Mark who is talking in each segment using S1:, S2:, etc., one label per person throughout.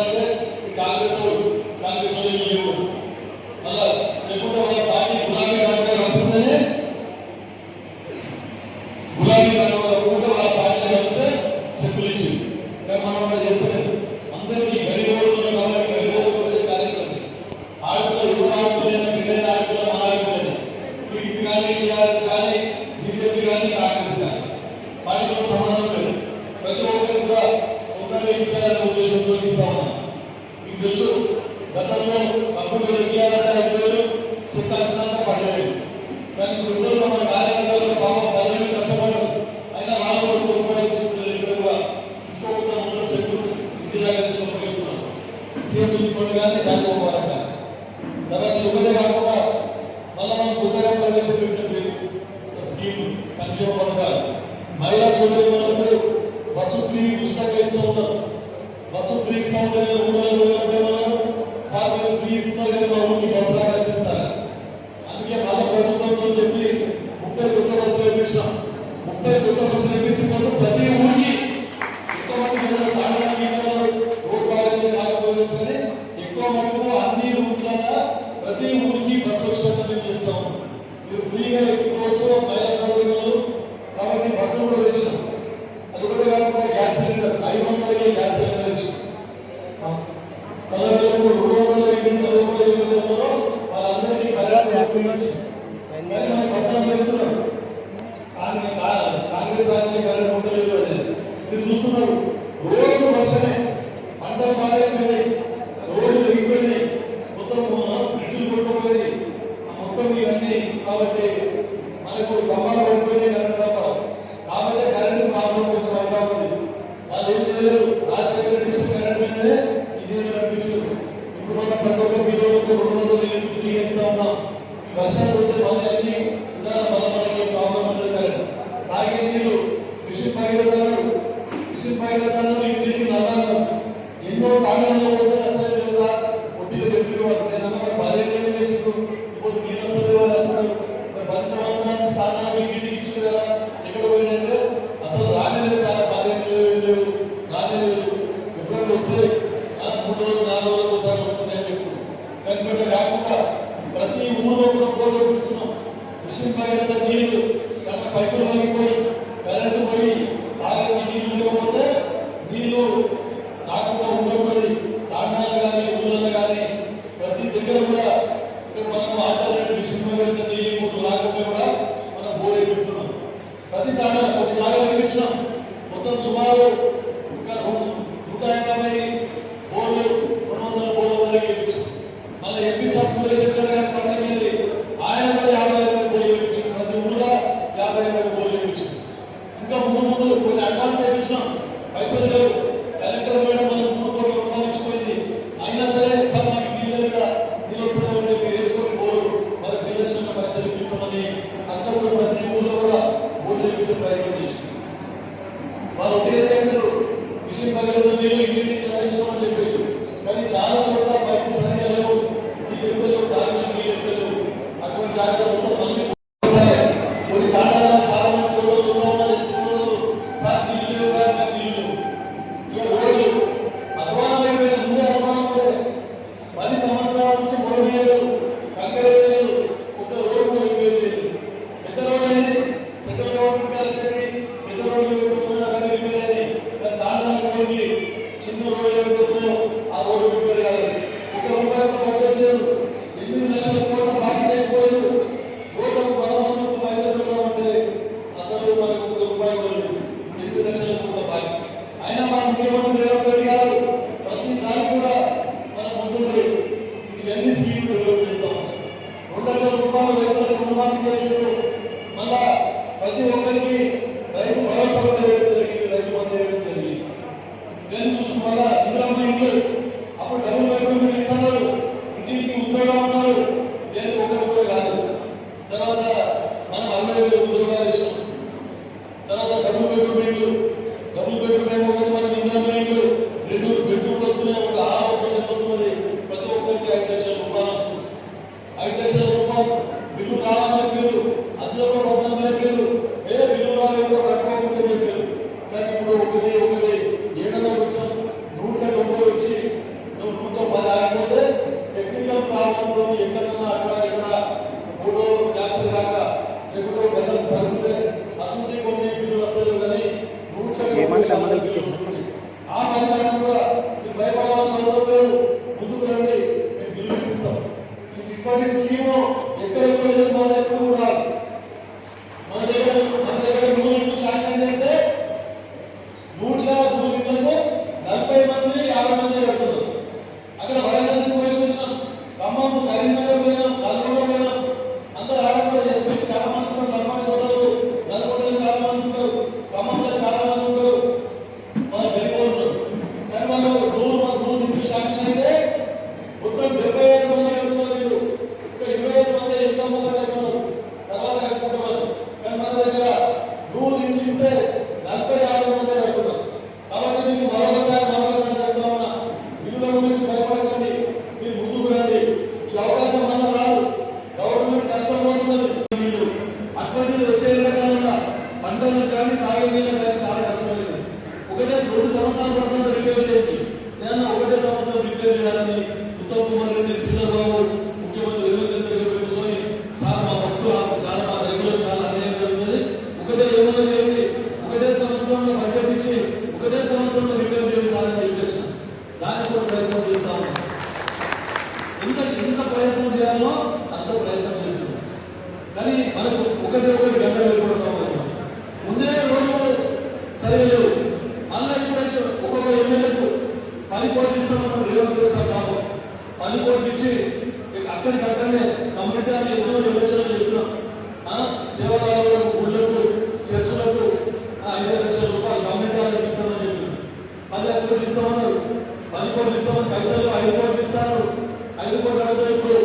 S1: వస్తున్నారంటే కాంగ్రెస్ కాంగ్రెస్ వాళ్ళు మళ్ళా లేకుంటే వాళ్ళ పార్టీ గులాబీ కాంగ్రెస్ అప్పుడుతేనే గులాబీ కాంగ్రెస్ అప్పుడుంటే వాళ్ళ పార్టీ ఉపయోగించాలనే ఉద్దేశంతో ఇస్తా ఉన్నాం మీకు తెలుసు గతంలో అప్పుడు ఎక్కియాలంటే ఐదు వేలు పడలేదు. కానీ గుడ్డల్లో మన కార్యకర్తలు పాపం పదివేలు కష్టపడడం అయినా నాలుగు వందల రూపాయలు కూడా తీసుకోకుండా ముందు చెక్కులు ఇంటి దగ్గర తీసి ఉపయోగిస్తున్నాం సీఎం ఇంకోటి కానీ చేరుకోవాలంట తర్వాత ఒకటే కాకుండా మళ్ళీ మనం కొత్తగా ప్రవేశపెట్టినట్టు స్కీమ్ సంక్షేమ పథకాలు. మహిళా సోదరి బస్సు ఫ్రీ ఉచితంగా చేస్తూ ఉంటారు ఉపయోగిస్తా ఉంటారు మూడు వందల ఇరవై ఉన్నారు సార్ మా ఊరికి బస్సు చెప్పి ముప్పై కొత్త బస్సులు వేయించినాం ముప్పై కొత్త బస్సులు వేయించినప్పుడు ప్రతి ఊరికి ఎంతమంది తాగడానికి రోడ్ బాగా కాకపోవచ్చు కానీ verdadeiro విడుదల చేయండి ఒకటే సంవత్సరంలో బడ్జెట్ ఇచ్చి ఒకటే సంవత్సరంలో విడుదల చేయాలి సార్ అని కూడా ప్రయత్నం చేస్తాము ఇంత ఎంత ప్రయత్నం చేయాలో అంత ప్రయత్నం చేస్తున్నాం. కానీ మనకు ఒకటి ఒకటి గంట వెళ్ళిపోతాం ముందే రోజులు సరిగలేవు మళ్ళీ ఇప్పుడు ఒక్కొక్క ఎమ్మెల్యేకు పది కోట్లు ఇస్తామని రేవంత్ సార్ కాదు పది కోట్లు ఇచ్చి అక్కడికక్కడనే కంప్లీట్ అని ఇరవై లక్షల రూపాయలు కమ్యూనిటీ వాళ్ళకి ఇస్తామని చెప్పారు. పది లక్షలు ఇస్తామన్నారు. పది కోట్లు ఇస్తామని పైసలు ఐదు కోట్లు ఇస్తాను ఐదు కోట్లు అడిగితే ఇప్పుడు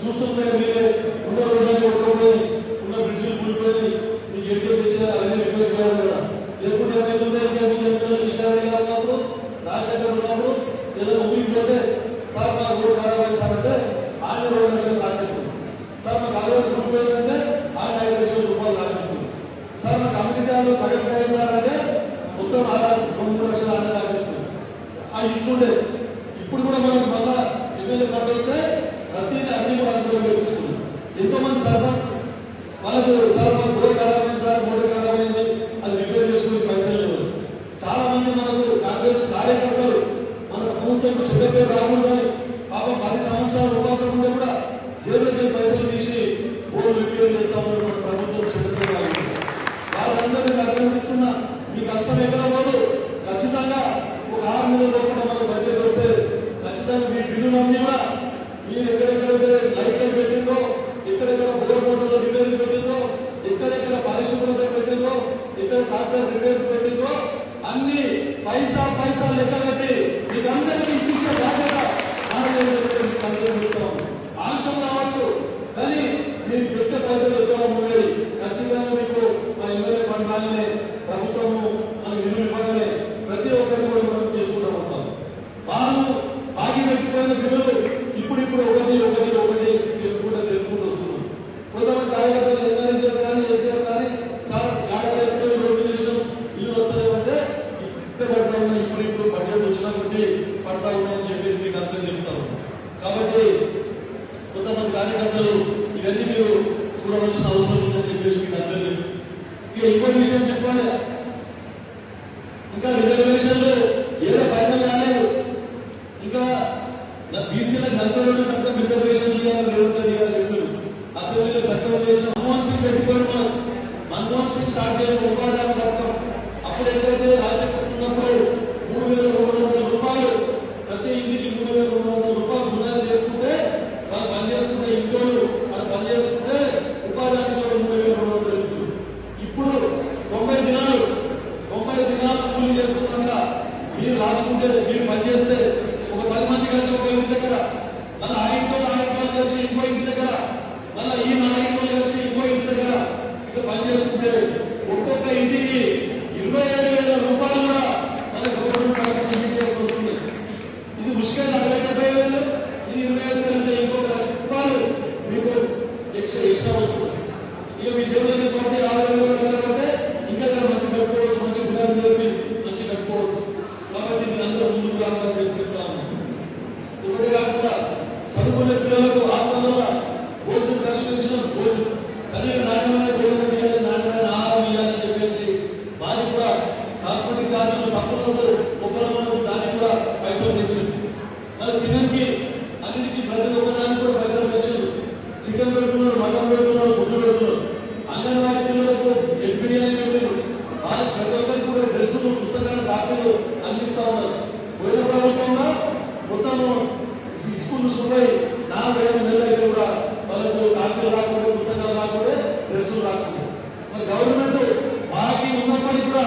S1: చూస్తుంటే మీరే ఉన్న రోజులు కొట్టుకుపోయి ఉన్న బ్రిడ్జిలు కూలిపోయి మీకు ఎడిటర్ తెచ్చిన అవన్నీ రిపేర్ చేయాలి కదా. లేకుంటే ఏమైతుందో ఇంకా మీకు ఎంత విషయాలు ఉన్నప్పుడు రాజశేఖర్ ఉన్నప్పుడు ఏదైనా ఊరికి పోతే సార్ మా కమిటీ దానిలో సగం కాయ సార్ అంటే మొత్తం ఆధారం రెండు లక్షల ఆధార అది ఇట్లుండే ఇప్పుడు కూడా మనకు మళ్ళా ఎన్నెల్లి పట్టేస్తే ప్రతిదీ అన్ని కూడా అందులో ఉపయోగించుకున్నాం ఎంతోమంది సార్ వాళ్ళకు సార్ మన బోర్ ఖరాబ్ అయింది సార్ బోర్ ఖరాబ్ అయింది అది రిపేర్ చేసుకునే పైసలు లేవు చాలా మంది మనకు కాంగ్రెస్ కార్యకర్తలు మన ప్రభుత్వం చెడ్డ పేరు రాకూడదని పాపం పది సంవత్సరాలు ఏదైతే పరిశుభ్రత పెట్టిందో ఇక్కడ డాక్టర్ రిపేర్ పెట్టిందో అన్ని పైసా పైసా లెక్క కట్టి మీకందరికీ ఇప్పించే బాధ్యత ఆంశం కావచ్చు కానీ మీరు పెద్ద పైసలు ఎక్కువ ఉండేవి ఖచ్చితంగా మీకు మా ఎమ్మెల్యే పండాలనే ప్రభుత్వము మన నిధులు ఇవ్వగానే ప్రతి ఒక్కరిని కూడా మనం చేసుకుంటూ ఉంటాం వారు ఆగి పెట్టిపోయిన బిల్లులు బీసీలకు నలభై రిజర్వేషన్ చెప్పారు అసెంబ్లీలో చట్టం చేసిన మన్మోహన్ సింగ్ పెట్టుకోవడం మనం మన్మోహన్ సింగ్ స్టార్ట్ చేయడం ఉపాధి పథకం. అప్పుడు ఎక్కడైతే రాజశేఖర్ ఉన్నప్పుడు మూడు వేల రెండు వందల రూపాయలు ప్రతి ఇంటికి మూడు వేల రెండు వందల రూపాయలు బునాది లేకుంటే వాళ్ళు పని చేసుకుంటే వాళ్ళు పని మూడు వేల రెండు వందలు ఇస్తుంది ఇప్పుడు తొంభై దినాలు తొంభై దినాలు కూలి చేసుకున్నాక మీరు రాసుకుంటే మీరు పనిచేస్తే ఒక పది మంది కలిసి ఒక దగ్గర మళ్ళీ ఆ ఇంట్లో నాయకులు ఇంట్లో కలిసి ఇంకో ఇంటి దగ్గర మళ్ళీ ఈ నాయకులు ఇంట్లో కలిసి ఇంకో ఇంటి దగ్గర ఇట్లా పనిచేసుకుంటే ఒక్కొక్క ఇంటికి ఇరవై ఏడు వేల రూపాయలు కూడా మన గవర్నమెంట్ పథకం చేస్తుంది ఇది ముష్కల్ అరవై డెబ్బై వేలు ఇది ఇరవై ఐదు వేలు అంటే ఇంకొక లక్ష రూపాయలు మీకు ఎక్స్ట్రా ఎక్స్ట్రా వస్తుంది. ఇక మీ జేబులో పోతే ఆరు వేల లక్షలు పోతే ఇంకా ఏదైనా మంచి కట్టుకోవచ్చు మంచి ఉపాధి జరిపి మంచి కట్టుకోవచ్చు కాబట్టి మీరందరూ ముందుకు రావాలని చెప్తాను. ఒకటే కాకుండా చదువుకునే పిల్లలకు హాస్టల్లో భోజనం ఖర్చు భోజనం. సరైన నాణ్యమైన భోజనం ఇవ్వాలి నాణ్యమైన ఆహారం ఇవ్వాలని చెప్పేసి వారికి కూడా హాస్పిటల్ ఛార్జీలు సపోర్ట్ ఒక్కరు దానికి కూడా పైసలు తెచ్చింది. మరి తినడానికి అన్నిటికీ ప్రతి ఒక్కదానికి కూడా పైసలు తెచ్చింది. చికెన్ పెడుతున్నారు మటన్ పెడుతున్నారు గుడ్లు పెడుతున్నారు. అంగన్వాడీ పిల్లలకు ఎగ్ బిర్యానీ పెట్టారు వాళ్ళకి ప్రతి ఒక్కరికి కూడా డ్రెస్సులు పుస్తకాలు కాపీలు అందిస్తా ఉన్నారు. పోయిన ప్రభుత్వంలో మొత్తము స్కూల్స్ ఉన్నాయి నాలుగు ఐదు నెలలు అయితే కూడా వాళ్ళకు కాపీలు రాకుండా పుస్తకాలు రాకుండా డ్రెస్సులు రాకుండా మరి గవర్నమెంట్ బాకీ ఉన్నప్పటికీ కూడా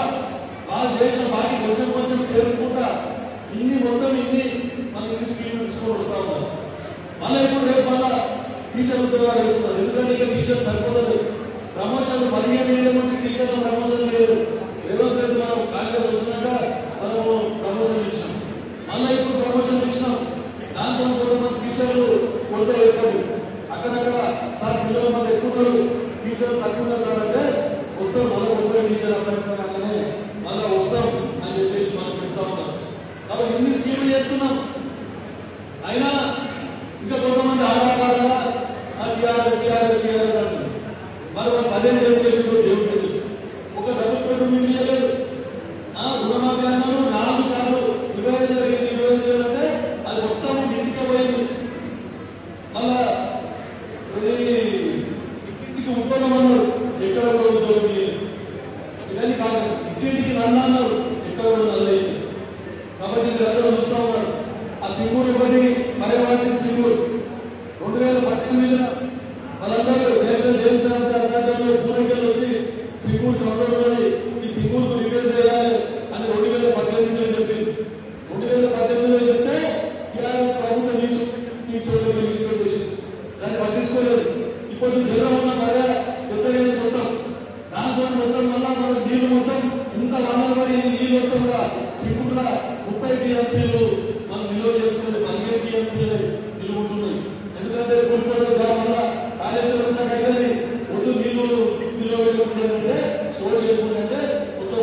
S1: వాళ్ళు చేసిన బాకీ కొంచెం కొంచెం తేరుకుంటా ఇన్ని మొత్తం ఇన్ని మన ఇన్ని స్కీమ్లు తీసుకొని వస్తా ఉన్నారు మళ్ళీ ఇప్పుడు రేపు మళ్ళా టీచర్ ఉద్యోగాలు వేస్తున్నారు. ఎందుకంటే ఇంకా టీచర్ సరిపోతుంది ప్రమోషన్ పదిహేను ఏళ్ళ నుంచి టీచర్ ప్రమోషన్ లేదు. రేవంత్ రెడ్డి మనం కాంగ్రెస్ వచ్చినాక మనము ప్రమోషన్ ఇచ్చినాం. మళ్ళీ ఇప్పుడు ప్రమోషన్ ఇచ్చినాం. దాంతో కొంతమంది టీచర్లు కొంత ఏర్పడి అక్కడక్కడ సార్ పిల్లల మంది ఎక్కువ టీచర్లు తక్కువ సార్ అంటే వస్తాం మళ్ళీ కొత్త టీచర్ అక్కడనే మళ్ళా మళ్ళీ వస్తాం అని చెప్పేసి మనం చెప్తా ఉన్నాం కాబట్టి ఇన్ని స్కీములు చేస్తున్నాం. అయినా ఇంకా కొంతమంది ఆడాకాడాలా టీఆర్ఎస్ టీఆర్ఎస్ టీఆర్ఎస్ అంటుంది మరి మనం పదేం ఏం చేసిందో దేవుడు తెలుసు ఒక డబుల్ బెడ్రూమ్ ఇల్లు ఇవ్వలేదు ఆ రుణమాఫీ అన్నారు నాలుగు సార్లు ఇరవై ఐదు వేలు ఇరవై ఐదు వేలు అంటే అది మొత్తం ఇంటికి పోయింది మళ్ళా ఇది ఇంటికి ఉంటామన్నారు ఎక్కడ కూడా ఉద్యోగం లేదు ఇవన్నీ కాదు ఇంటింటికి నన్ను అన్నారు ఎక్కడ కూడా నల్లయింది కాబట్టి మీరు అందరూ చూస్తూ ఉన్నారు ఆ సింగూరు ఒకటి పర్యవాసి సింగూరు రెండు వేల పద్దెనిమిదిన వాళ్ళందరూ నేషనల్ గేమ్స్ అధ్యక్షులు పూర్వీకులు వచ్చి సింగూరు కంట్రోల్ ఈ సింగూరుకు రిపేర్ చేయాలి అని రెండు వేల పద్దెనిమిదిలో చెప్పింది రెండు వేల పద్దెనిమిదిలో చెప్తే టీఆర్ఎస్ ప్రభుత్వం నీచు నీచోళ్ళు విడిచిపెట్టేసింది దాన్ని పట్టించుకోలేదు ఇప్పుడు జిల్లా ఉన్న మర్య